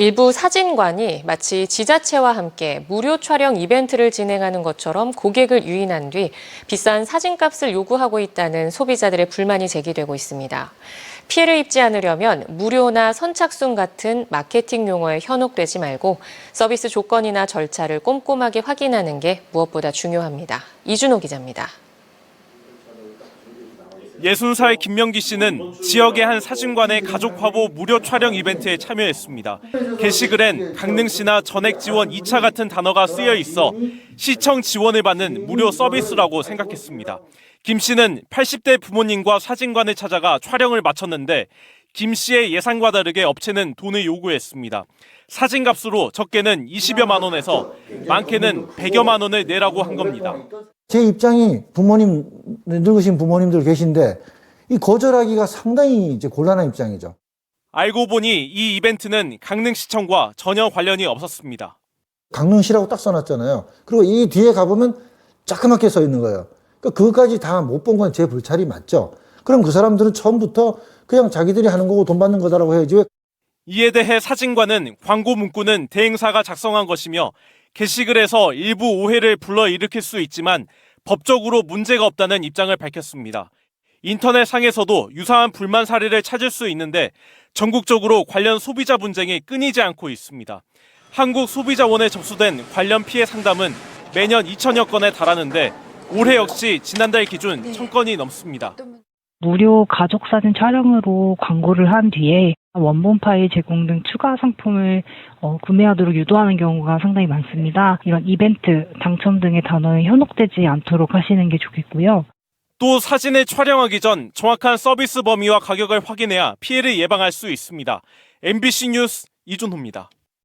일부 사진관이 마치 지자체와 함께 무료 촬영 이벤트를 진행하는 것처럼 고객을 유인한 뒤 비싼 사진값을 요구하고 있다는 소비자들의 불만이 제기되고 있습니다. 피해를 입지 않으려면 무료나 선착순 같은 마케팅 용어에 현혹되지 말고 서비스 조건이나 절차를 꼼꼼하게 확인하는 게 무엇보다 중요합니다. 이준호 기자입니다. 60살 김명기 씨는 지역의 한 사진관의 가족 화보 무료 촬영 이벤트에 참여했습니다. 게시글엔 강릉시나 전액 지원 2차 같은 단어가 쓰여 있어 시청 지원을 받는 무료 서비스라고 생각했습니다. 김 씨는 80대 부모님과 사진관을 찾아가 촬영을 마쳤는데 김 씨의 예상과 다르게 업체는 돈을 요구했습니다. 사진 값으로 적게는 20여만 원에서 많게는 100여만 원을 내라고 한 겁니다. 제 입장이 부모님, 늙으신 부모님들 계신데 이 거절하기가 상당히 이제 곤란한 입장이죠. 알고 보니 이 이벤트는 강릉시청과 전혀 관련이 없었습니다. 강릉시라고 딱 써놨잖아요. 그리고 이 뒤에 가보면 자그맣게 써 있는 거예요. 그러니까 그것까지 다 못 본 건 제 불찰이 맞죠. 그럼 그 사람들은 처음부터 그냥 자기들이 하는 거고 돈 받는 거다라고 해야지 왜 이에 대해 사진관은 광고 문구는 대행사가 작성한 것이며 게시글에서 일부 오해를 불러일으킬 수 있지만 법적으로 문제가 없다는 입장을 밝혔습니다. 인터넷 상에서도 유사한 불만 사례를 찾을 수 있는데 전국적으로 관련 소비자 분쟁이 끊이지 않고 있습니다. 한국소비자원에 접수된 관련 피해 상담은 매년 2천여 건에 달하는데 올해 역시 지난달 기준 1,000건이 넘습니다. 무료 가족 사진 촬영으로 광고를 한 뒤에 원본 파일 제공 등 추가 상품을 어, 구매하도록 유도하는 경우가 상당히 많습니다. 이런 이벤트, 당첨 등의 단어에 현혹되지 않도록 하시는 게 좋겠고요. 또 사진을 촬영하기 전 정확한 서비스 범위와 가격을 확인해야 피해를 예방할 수 있습니다. MBC 뉴스 이준호입니다.